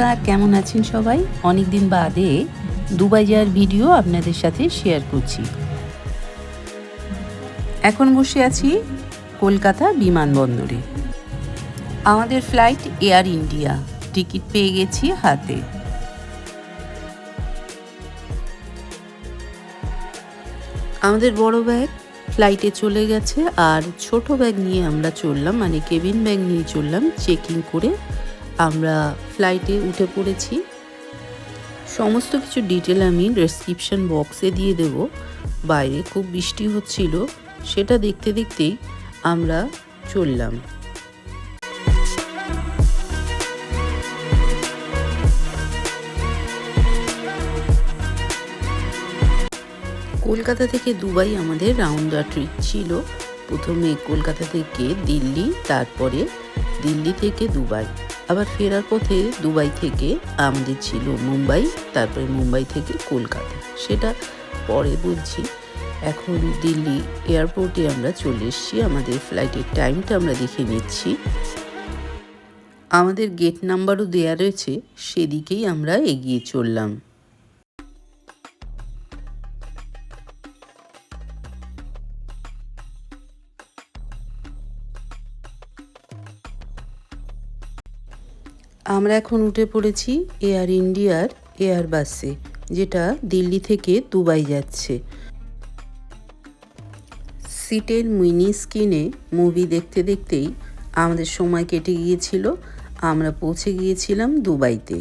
নমস্কার কেমন আছেন সবাই? অনেক দিন বাদে দুবাই যাওয়ার ভিডিও আপনাদের সাথে শেয়ার করছি। এখন বসে আছি কলকাতা বিমানবন্দরে। আমাদের ফ্লাইট এয়ার ইন্ডিয়া টিকিট পেয়ে গেছি হাতে। আমাদের বড় ব্যাগ ফ্লাইটে চলে গেছে আর ছোট ব্যাগ নিয়ে আমরা চললাম মানে কেবিন ব্যাগ নিয়ে চললাম চেকিং করে আমরা ফ্লাইটে উঠে পড়েছি। সমস্ত কিছু ডিটেল আমি ডেসক্রিপশন বক্সে দিয়ে দেব। বাইরে খুব বৃষ্টি হচ্ছিল, সেটা দেখতে দেখতেই আমরা চললাম। কলকাতা থেকে দুবাই আমাদের রাউন্ড দ্য ট্রিপ ছিল। প্রথমে কলকাতা থেকে দিল্লি, তারপরে দিল্লি থেকে দুবাই। আবার ফেরার পথে দুবাই থেকে আমাদের ছিল মুম্বাই, তারপরে মুম্বাই থেকে কলকাতা। সেটা পরে বলছি এখন দিল্লি এয়ারপোর্টে আমরা চলে এসেছি। আমাদের ফ্লাইটের টাইমটা আমরা দেখে নিচ্ছি। আমাদের গেট নাম্বারও দেয়া রয়েছে। সেদিকেই আমরা এগিয়ে চললাম। আমরা এখন উঠে পড়েছি এয়ার ইন্ডিয়ার এয়ার বাসে যেটা দিল্লি থেকে দুবাই যাচ্ছে। সিটের মিনি স্ক্রিনে মুভি দেখতে দেখতেই আমাদের সময় কেটে গিয়েছিল, আমরা পৌঁছে গিয়েছিলাম দুবাইতে।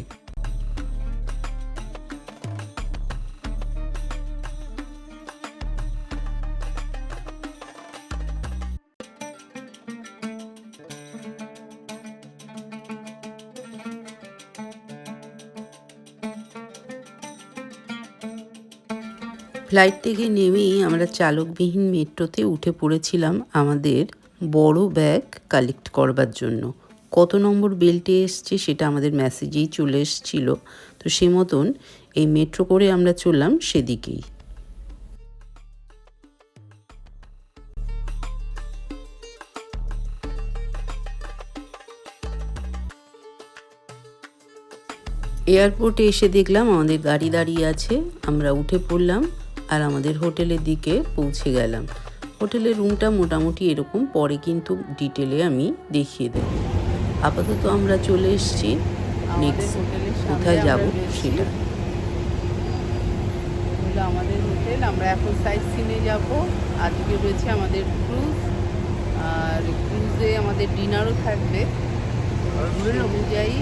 ফ্লাইট থেকে নেমেই আমরা চালকবিহীন মেট্রোতে উঠে পড়েছিলাম আমাদের বড় ব্যাগ কালেক্ট করবার জন্য। কত নম্বর বেল্টে এসছে সেটা আমাদের মেসেজেই চলে এসছিল। তো সে মতন এই মেট্রো করে আমরা চললাম সেদিকেই। এয়ারপোর্টে এসে দেখলাম আমাদের গাড়ি দাঁড়িয়ে আছে। আমরা উঠে পড়লাম। আর আমাদের হোটেলের দিকে পৌঁছে গেলাম। হোটেলের রুমটা মোটামুটি এরকম পরে কিন্তু ডিটেলে আমি দেখিয়ে দেব। আপাতত আমরা চলে এসেছি। নেক্সট কোথায় যাব সেটা। আমাদের হোটেল আমরা এখন সাইড সিনে যাব। আজকে রয়েছে আমাদের ক্রুজ আর ক্রুজে আমাদের ডিনারও থাকবে। অনুযায়ী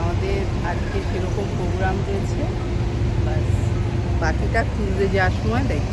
আমাদের আজকে সেরকম প্রোগ্রাম রয়েছে। বাকিটা ক্রুজে যাওয়ার সময় দেখ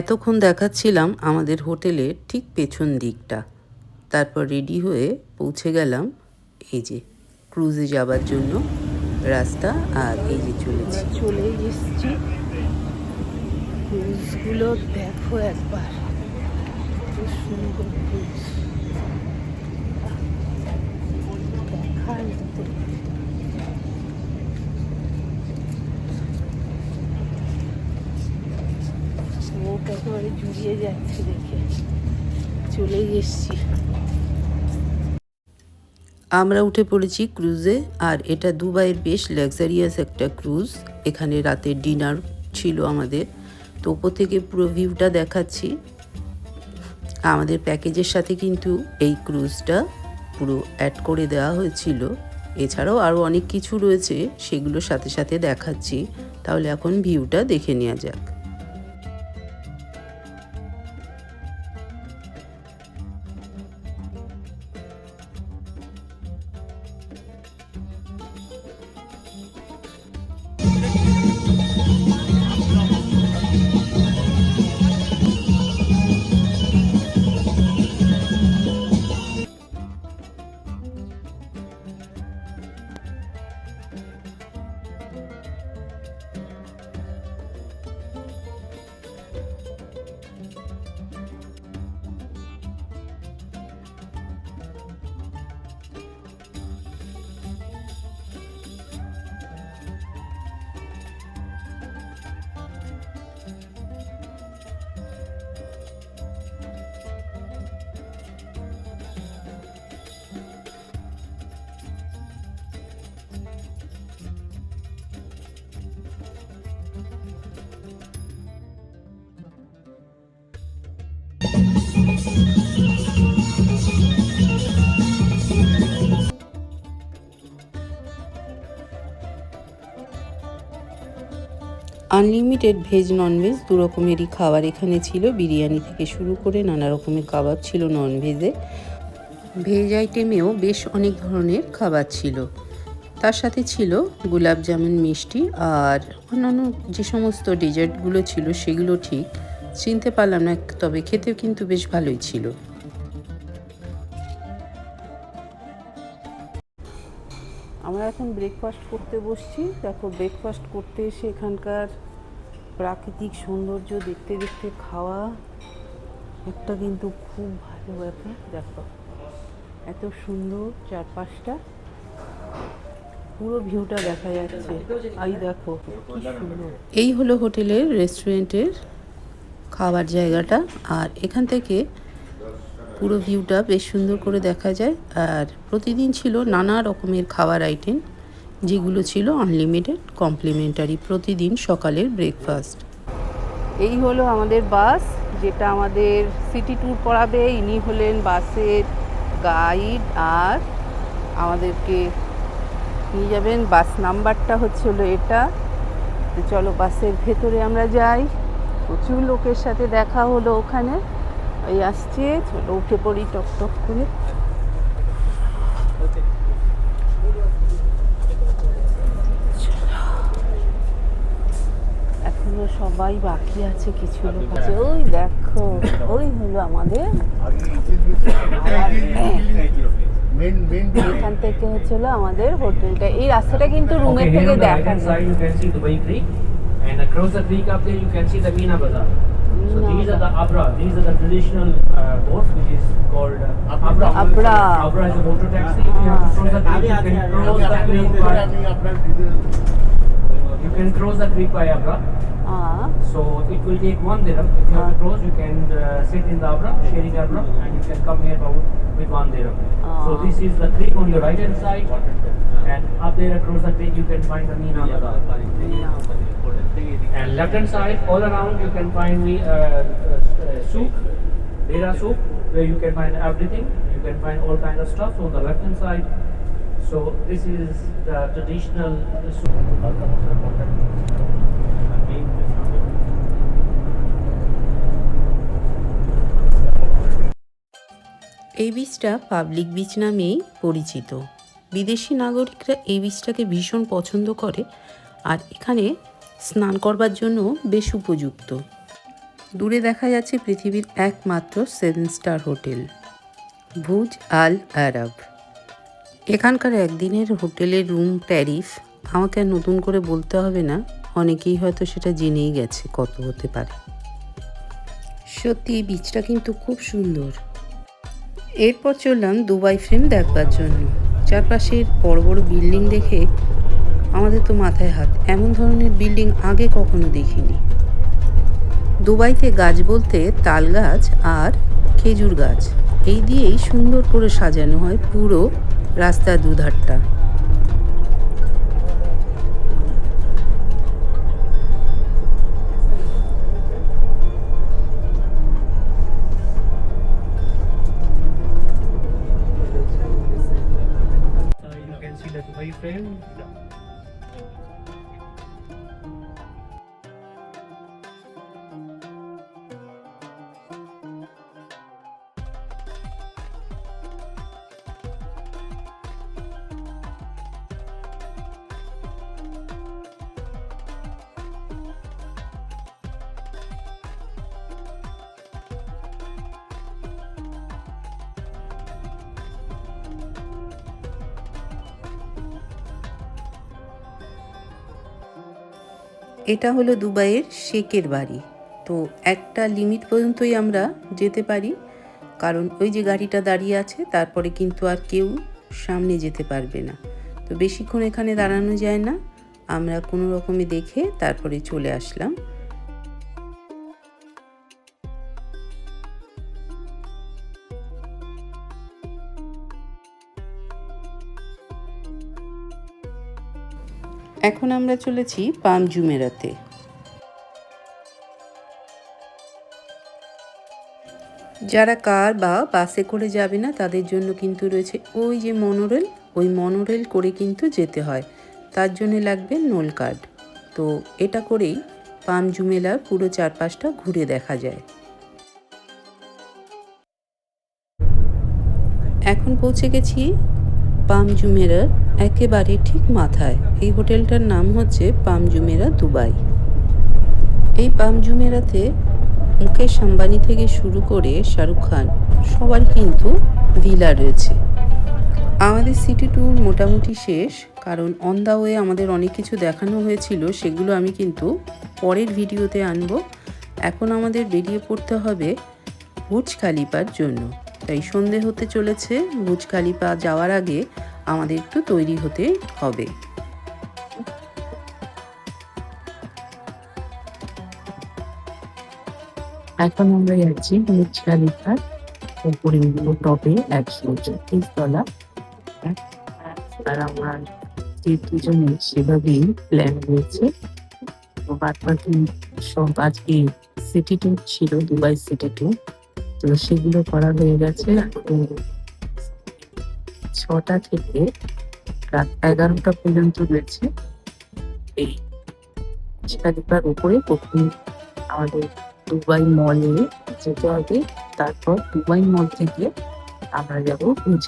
এতক্ষণ দেখাচ্ছিলাম আমাদের হোটেলের ঠিক পেছন দিকটা। তারপর রেডি হয়ে পৌঁছে গেলাম এই যে ক্রুজে যাবার জন্য রাস্তা আর এই যে চলেছি। চলেই এসছি। ক্রুজগুলো দেখো একবার। সুন্দর ক্রুজ মতো। মুখ একেবারে জুড়িয়ে যাচ্ছে দেখে। চলেই এসছি। আমরা উঠে পড়েছি ক্রুজে, আর এটা দুবাইয়ের বেশ লাক্সারিয়াস একটা ক্রুজ। এখানে রাতে ডিনার ছিল আমাদের। তো ওপর থেকে পুরো ভিউটা দেখাচ্ছি। আমাদের প্যাকেজের সাথে কিন্তু এই ক্রুজটা পুরো অ্যাড করে দেওয়া হয়েছিল। এছাড়াও আরও অনেক কিছু রয়েছে সেগুলোর সাথে সাথে দেখাচ্ছি। তাহলে এখন ভিউটা দেখে নেওয়া যাক। আনলিমিটেড ভেজ ননভেজ দু রকমেরই খাবার এখানে ছিল। বিরিয়ানি থেকে শুরু করে নানা রকমের কাবাব ছিল ননভেজে ভেজ আইটেমেও বেশ অনেক ধরনের খাবার ছিল। তার সাথে ছিল গোলাপ জামুন মিষ্টি আর অন্যান্য যে সমস্ত ডেজার্টগুলো ছিল সেগুলো ঠিক। চিনতে পারলাম না, তবে খেতে কিন্তু বেশ ভালোই ছিল। আমরা এখন ব্রেকফাস্ট করতে বসছি। দেখো ব্রেকফাস্ট করতে এসে এখানকার প্রাকৃতিক সৌন্দর্য দেখতে দেখতে খাওয়া একটা কিন্তু খুব ভালো ব্যাপার। দেখো, এত সুন্দর চারপাশটা। পুরো ভিউটা দেখা যাচ্ছে। আই দেখো এই হলো হোটেলের রেস্টুরেন্টের খাবার জায়গাটা। আর এখান থেকে পুরো ভিউটা বেশ সুন্দর করে দেখা যায়। আর প্রতিদিন ছিল নানা রকমের খাবার আইটেম যেগুলো ছিল আনলিমিটেড কমপ্লিমেন্টারি প্রতিদিন সকালের ব্রেকফাস্ট এই হলো আমাদের বাস যেটা আমাদের সিটি ট্যুর করাবে ইনি হলেন বাসের গাইড আর আমাদেরকে নিয়ে যাবেন। বাস নাম্বারটা হচ্ছে হলো এটা। চলো বাসের ভেতরে আমরা যাই। প্রচুর লোকের সাথে দেখা হলো ওখানে। ওই আসছে চলো উঠে পড়ি টক টক করে এখনও সবাই বাকি আছে কিছু লোক আছে ওই দেখো ওই হলো আমাদের মেন মেন এখান থেকে হচ্ছে হলো আমাদের হোটেলটা এই রাস্তাটা কিন্তু রুমের থেকে দেখা যায় So Meena these are the Abra, these are the traditional uh, boats which is called uh, Abra. Abra. Abra. Is a motor taxi. If you have to cross the creek, you can cross the creek can cross the creek by Abra. Ah, So it will take one dirham. If you have to cross, you can uh, sit in the Abra, sharing Abra, and you can come here about with one dirham. So Ah. this is the creek on your right hand side, and up there across the creek you can find the Meena Bazaar. And left hand side, all around you can find me uh, uh, uh, soup, Dera soup, where you can find everything. You can find all kind of stuff on the left hand side. So, this is the traditional এই বীজটা public beech নামেই পরিচিত। বিদেশি নাগরিকরা এই বীজটাকে ভীষণ পছন্দ করে আর এখানে স্নান করবার জন্য বেশ উপযুক্ত। দূরে দেখা যাচ্ছে পৃথিবীর একমাত্র সেভেন স্টার হোটেল, ভুজ আল আরব। এখানকার একদিনের হোটেলের রুম ট্যারিফ আমাকে নতুন করে বলতে হবে না। অনেকেই হয়তো সেটা জেনেই গেছে কত হতে পারে। সত্যি বীজটা কিন্তু খুব সুন্দর। এরপর চললাম দুবাই ফ্রেম দেখবার জন্য। চারপাশের বড় বড় বিল্ডিং দেখে আমাদের তো মাথায় হাত। এমন ধরনের বিল্ডিং আগে কখনো দেখিনি। দুবাইতে গাছ বলতে তাল গাছ আর খেজুর গাছ। এই দিয়েই সুন্দর করে সাজানো হয় পুরো রাস্তার দুধারটা Are you framed? No. এটা হলো দুবাইয়ের শেকের বাড়ি। তো একটা লিমিট পর্যন্তই আমরা যেতে পারি। কারণ ওই যে গাড়িটা দাঁড়িয়ে আছে, তারপরে কিন্তু আর কেউ সামনে যেতে পারবে না। তো বেশিক্ষণ এখানে দাঁড়ানো যায় না। আমরা কোনো রকমে দেখে তারপরে চলে আসলাম। এখন আমরা চলেছি পাম জুমেরাতে। যারা কার বা বাসে করে যাবে না, তাদের জন্য কিন্তু রয়েছে ওই যে মনোরেল, ওই মনোরেল করে কিন্তু যেতে হয়। তার জন্য লাগবে নোল কার্ড। তো এটা করেই পাম জুমেলার পুরো চারপাশটা ঘুরে দেখা যায়। এখন পৌঁছে গেছি পাম জুমেরার একেবারে ঠিক মাথায়। এই হোটেলটার নাম হচ্ছে পাম জুমেরা দুবাই। এই পাম জুমেরাতে মুকেশ আম্বানি থেকে শুরু করে শাহরুখ খান, সবার কিন্তু ভিলা রয়েছে। আমাদের সিটি ট্যুর মোটামুটি শেষ, কারণ অন দা ওয়ে আমাদের অনেক কিছু দেখানো হয়েছিল, সেগুলো আমি কিন্তু পরের ভিডিওতে আনব। এখন আমাদের বেরিয়ে পড়তে হবে বুর্জ খালিপার জন্য। তাই সন্ধে হতে চলেছে। খালিপা যাওয়ার আগে আমাদের একটু তৈরি হতে হবে। এখন আমরা যাচ্ছি খালিফার উপরে টপে একশো চব্বিশ তলা আর আমার দুজনে সেভাবেই প্ল্যান রয়েছে বাদ বাকি সব আজকে সিটি ছিল দুবাই সিটি ট্যুর তো সেগুলো করা হয়ে গেছে ছটা থেকে রাত এগারোটা পর্যন্ত রয়েছে। এই খালিফার উপরে প্রথম আমাদের দুবাই মলে যেতে হবে, তারপর দুবাই মল থেকে আমরা যাব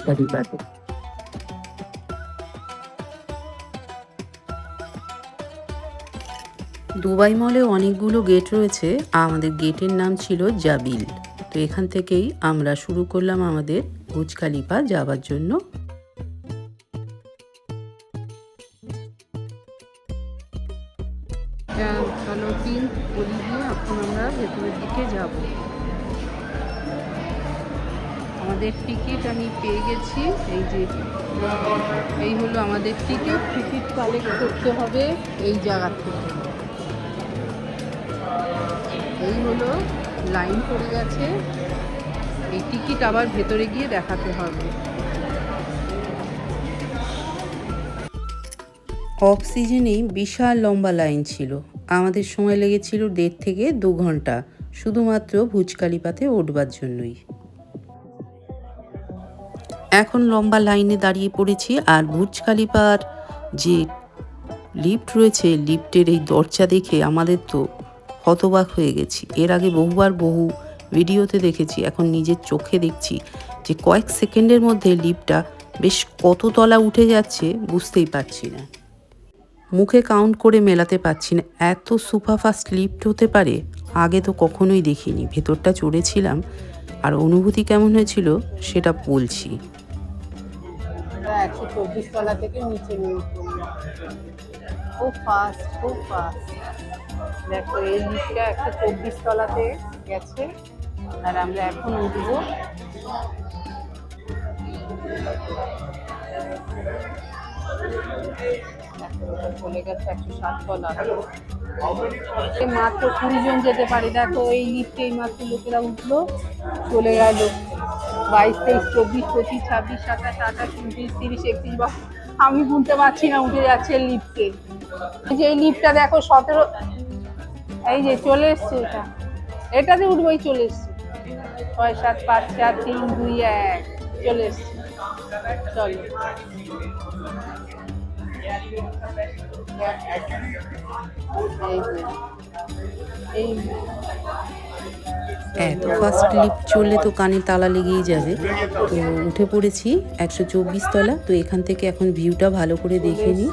খালিফাতে দুবাই মলে অনেকগুলো গেট রয়েছে, আমাদের গেটের নাম ছিল জাবিল। তো এখান থেকেই আমরা শুরু করলাম আমাদের বুজ যাওয়ার জন্য। দিয়ে এখন আমরা দিকে যাব। আমাদের টিকিট আমি পেয়ে গেছি, এই যে এই হলো আমাদের টিকিট টিকিট কালেক্ট করতে হবে এই জায়গা থেকে। এই হলো লাইন পড়ে গেছে। এই টিকিট আবার ভেতরে গিয়ে দেখাতে হবে। অফ সিজনেই বিশাল লম্বা লাইন ছিল। আমাদের সময় লেগেছিল দেড় থেকে দু ঘণ্টা। শুধুমাত্র ভুজ কালীপাতে উঠবার জন্যই। এখন লম্বা লাইনে দাঁড়িয়ে পড়েছি আর ভুজ কালিপার যে লিফট রয়েছে, লিফটের এই দরজা দেখে আমাদের তো হতবাক হয়ে গেছি। এর আগে বহুবার বহু ভিডিওতে দেখেছি, এখন নিজের চোখে দেখছি যে কয়েক সেকেন্ডের মধ্যে লিফটটা বেশ কত তলা উঠে যাচ্ছে বুঝতেই পারছি না। মুখে কাউন্ট করে মেলাতে পারছি না। এত সুপারফাস্ট লিফট হতে পারে? আগে তো কখনোই দেখিনি। ভেতরটা চড়েছিলাম আর অনুভূতি কেমন হয়েছিল সেটা বলছি। একশো চব্বিশ তলা থেকে নিচে খুব ফাস্ট খুব ফাস্ট দেখো, এই লিফটটা একশো চব্বিশ তলাতে গেছে, আর আমরা এখন উঠবো। চলে গেছে একশো সাত তলা মাত্র কুড়ি জন যেতে পারে। দেখো, এই লিফটে এই মাত্র লোকেরা উঠল, চলে গেল। বাইশ, তেইশ, চব্বিশ, পঁচিশ, ছাব্বিশ, সাতাশ, আঠাশ, উনত্রিশ, তিরিশ, একত্রিশ বা আমি গুনতে পারছি না উঠে যাচ্ছে লিফটে। যে লিফটটা দেখো, সতেরো এই যে চলে এসছে এটা। এটাতে উঠবোই চলে এসছে। ছয় সাত পাঁচ চার তিন দুই এক চলে এসছে। চলো। এই এই এত ফার্স্ট লিফট চললে তো কানে তালা লেগেই যাবে। তো উঠে পড়েছি একশো চব্বিশ তলা। তো এখান থেকে এখন ভিউটা ভালো করে দেখে নিই।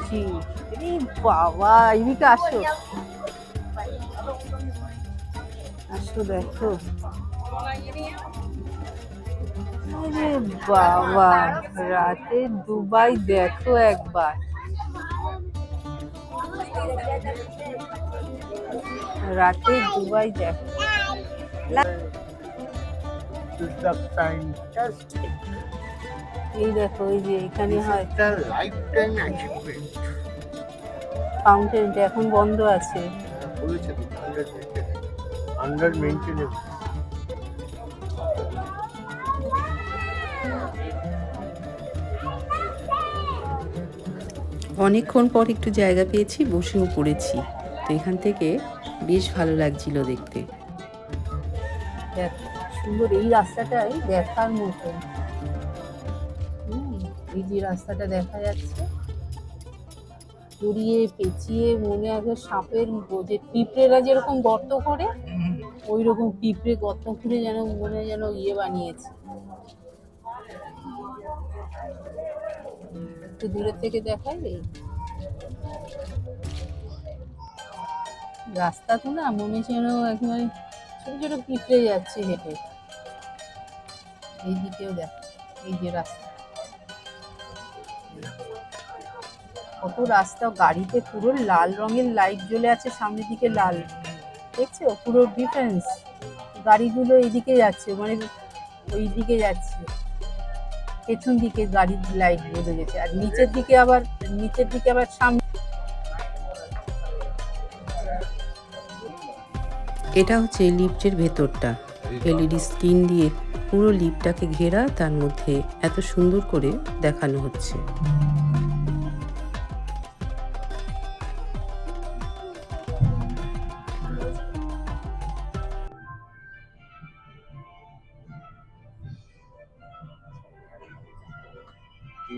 এই বাবা এদিকে আসো। আসো দেখো আরে বাবা, রাতে দুবাই দেখো একবার রাতে দুবাই দেখো. এই দেখো, এই যে এখানে হয়. ফাউন্টেনটা এখন বন্ধ আছে বলেছে তো আন্ডার মেনটেনেন্স অনেকক্ষণ পর একটু জায়গা পেয়েছি বসেও পড়েছি। তো এখান থেকে বেশ ভালো লাগছিল দেখতে। দেখ সুন্দর এই রাস্তাটাই দেখার মতো। হুম, এই যে রাস্তাটা দেখা যাচ্ছে। পুড়িয়ে পেঁচিয়ে মনে আগে সাপের যে পিঁপড়েরা যেরকম গর্ত করে ওই রকম পিঁপড়ে গর্ত করে যেন মনে যেন ইয়ে বানিয়েছে। একটু দূরের থেকে দেখাই রাস্তা তো না, মনে যেন একেবারে ছোট ছোট পিঁপড়ে যাচ্ছে হেঁটে। এই দিকেও দেখ, এই যে রাস্তা। কত রাস্তা, গাড়িতে পুরো লাল রঙের লাইট জ্বলে আছে, সামনের দিকে লাল। দেখছ? পুরো ডিফারেন্স গাড়িগুলো এইদিকে যাচ্ছে মানে ওই দিকে যাচ্ছে। পেছন দিকে গাড়ির লাইট জ্বলে গেছে। আর নিচের দিকে আবার, নিচের দিকে আবার সামনে এটা হচ্ছে লিফটের ভেতরটা। এলইডি স্ক্রিন দিয়ে পুরো লিফটটাকে ঘেরা, তার মধ্যে এত সুন্দর করে দেখানো হচ্ছে।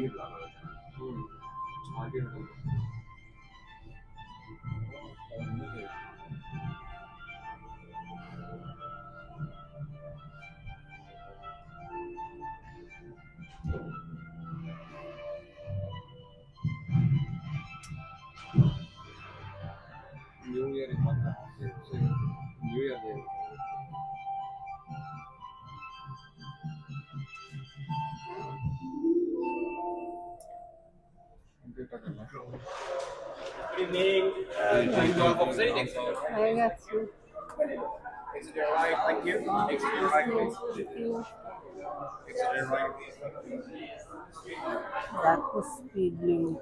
생일날 되는 음. 자기를 হয়ে গেছে দেখো স্পিড লিমিট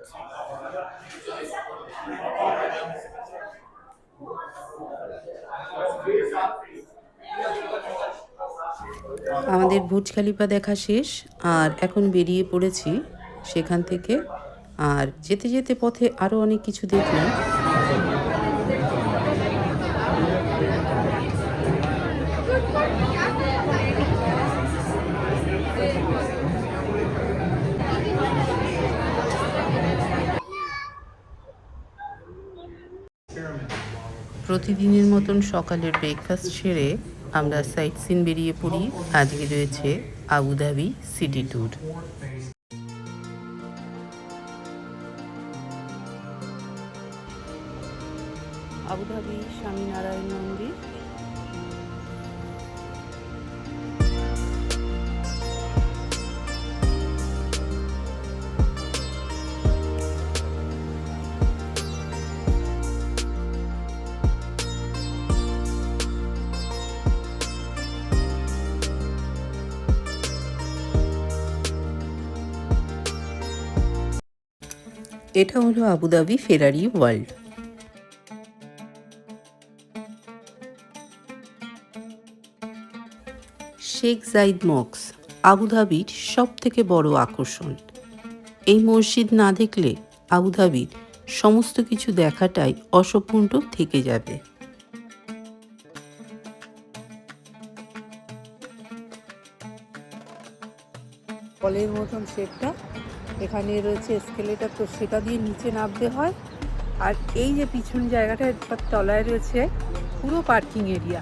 আমাদের ভুজ খালিফা দেখা শেষ আর এখন বেরিয়ে পড়েছি সেখান থেকে। আর যেতে যেতে পথে আরও অনেক কিছু দেখলাম। প্রতিদিনের মতন সকালের ব্রেকফাস্ট সেরে আমরা সাইট সিন বেরিয়ে পড়ি। আজকে রয়েছে Abu Dhabi city tour Abu Dhabi Swaminarayan মন্দির এটা হলো Abu Dhabi Ferrari World. Sheikh Zayed Mox আবুধাবির সব থেকে বড় আকর্ষণ। এই মসজিদ না দেখলে আবুধাবির সমস্ত কিছু দেখাটাই অসম্পূর্ণ থেকে যাবে। কলের মতন শেপটা। এখানে রয়েছে স্কেলেটার, তো সেটা দিয়ে নিচে নামতে হয়। আর এই যে পিছন জায়গাটা তলায় রয়েছে পুরো পার্কিং এরিয়া।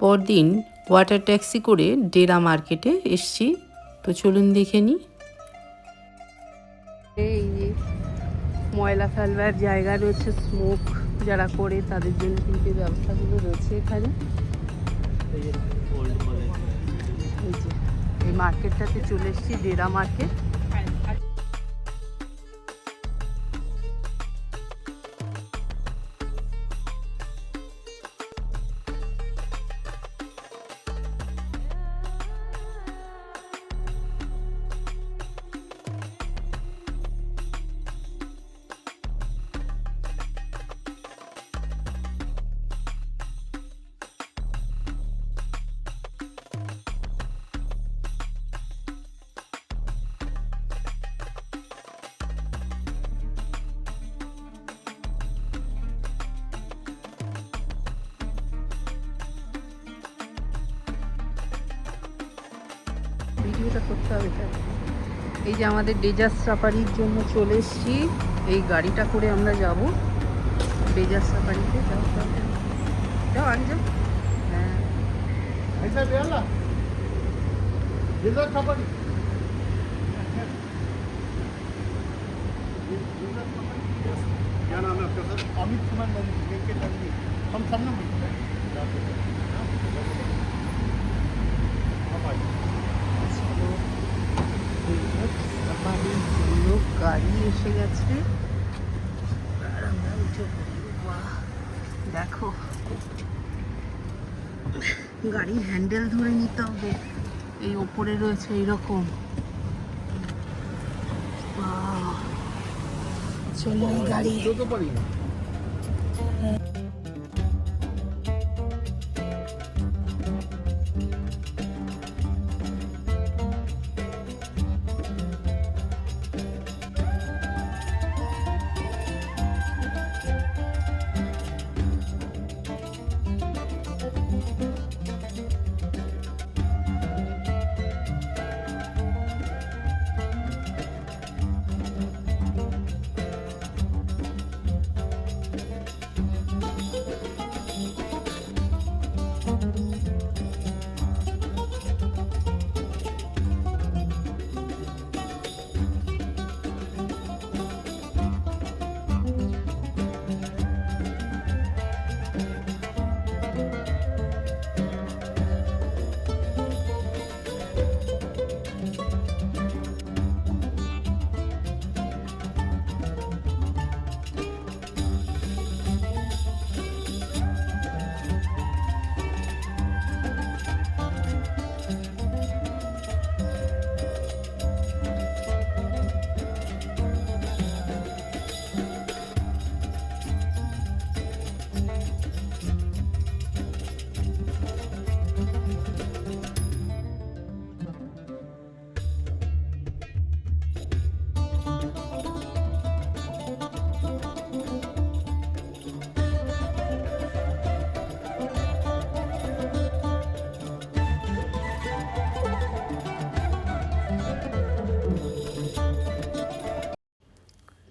পরদিন ওয়াটার ট্যাক্সি করে ডেরা মার্কেটে এসছি। তো চলুন দেখে নিই এই ময়লা ফেলবার জায়গা রয়েছে স্মোক যারা করে তাদের জন্য কিন্তু ব্যবস্থাগুলো রয়েছে এখানে। এই মার্কেটটাতে চলে এসেছি, ডেরা মার্কেট করতে হবে তাই এই যে আমাদের ডেজার্ট সাফারির জন্য চলে এসেছি এই গাড়িটা করে আমরা যাব ডেজার্ট সাফারিতে যাও যাও, যাও। যাও আনজো হ্যাঁ ऐसा बेला जिधर खबर क्या नाम है आपका सर अमित कुमार नंदी के नंदी हम सब ना গাড়ি এসে গেছে। আর আমরা উঠে দেখো। গাড়ির হ্যান্ডেল ধরে নিতে হবে। এই ওপরে রয়েছে এইরকম। বাহ। চলো এই গাড়ি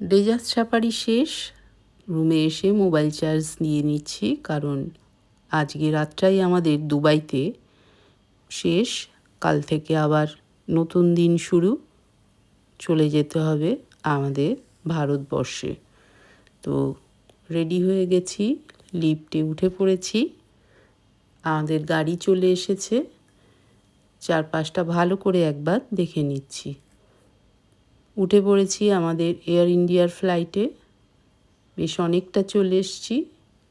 ডেজার্ট সাফারি শেষ। রুমে এসে মোবাইল চার্জ নিয়ে নিচ্ছি, কারণ আজকে রাতটাই আমাদের দুবাইতে শেষ। কাল থেকে আবার নতুন দিন শুরু। চলে যেতে হবে আমাদের ভারতবর্ষে। তো রেডি হয়ে গেছি, লিফটে উঠে পড়েছি। আমাদের গাড়ি চলে এসেছে। চারপাশটা ভালো করে একবার দেখে নিচ্ছি। উঠে পড়েছি আমাদের এয়ার ইন্ডিয়ার ফ্লাইটে বেশ অনেকটা চলে এসেছি,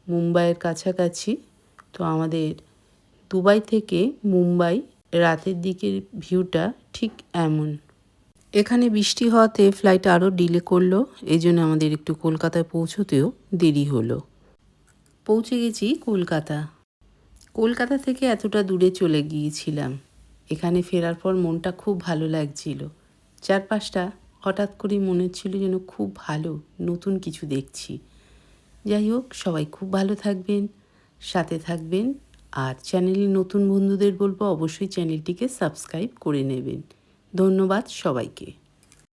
মুম্বাইয়ের কাছাকাছি। তো আমাদের দুবাই থেকে মুম্বাই রাতের দিকের ভিউটা ঠিক এমন। এখানে বৃষ্টি হওয়াতে ফ্লাইট আরও ডিলে করল এই জন্য আমাদের একটু কলকাতায় পৌঁছতেও দেরি হলো। পৌঁছে গেছি কলকাতা। কলকাতা থেকে এতটা দূরে চলে গিয়েছিলাম। এখানে ফেরার পর মনটা খুব ভালো লাগছিল। চারপাশটা হঠাৎ করে মনে হচ্ছিল যেন খুব ভালো, নতুন কিছু দেখছি। যাই হোক, সবাই খুব ভালো থাকবেন, সাথে থাকবেন, আর চ্যানেলে নতুন বন্ধুদের বলব অবশ্যই চ্যানেলটিকে সাবস্ক্রাইব করে নেবেন। ধন্যবাদ সবাইকে।